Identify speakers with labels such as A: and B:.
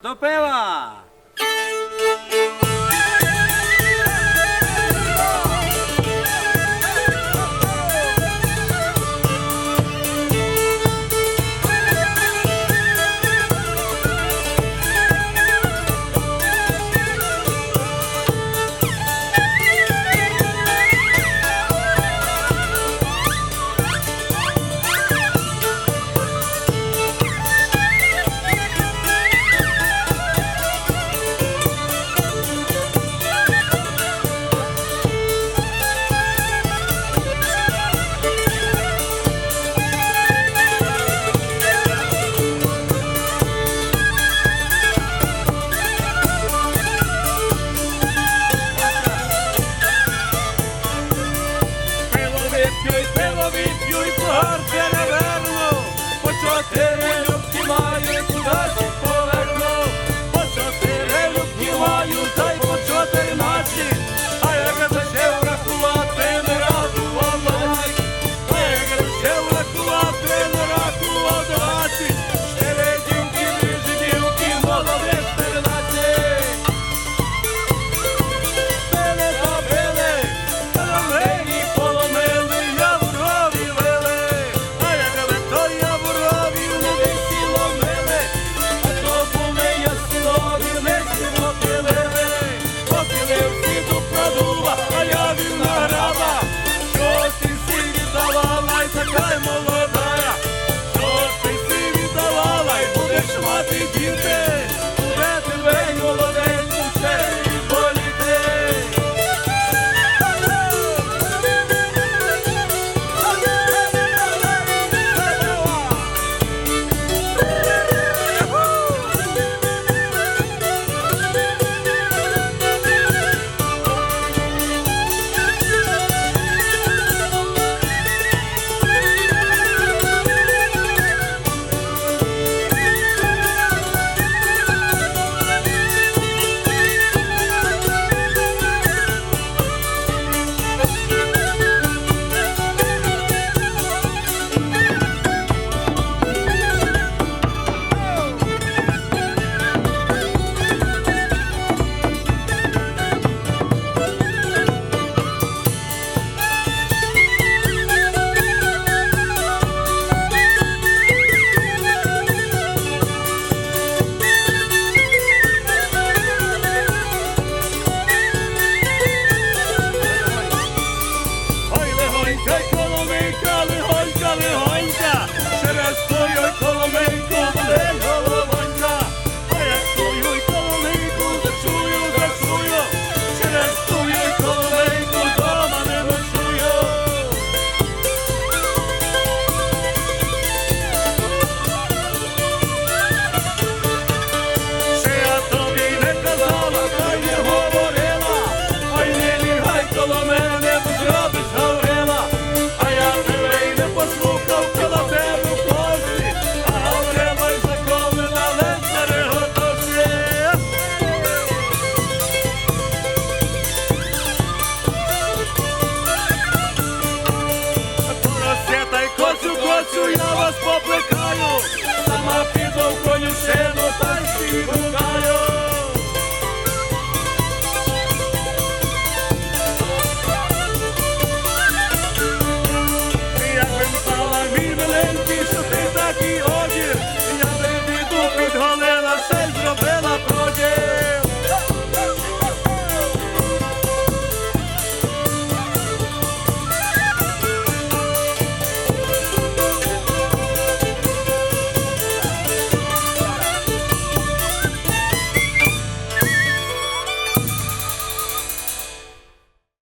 A: Do Pela! перелюбки маю, куди ж поверну, по чотирилюбки маю, та й по чотирнадцять, а як це ще врахувати, не рахував двадцять, а як ще врахувати, не рахував двадцять, чотири дівки, дві дівки, молодих чотирнадцять. Били, побили, та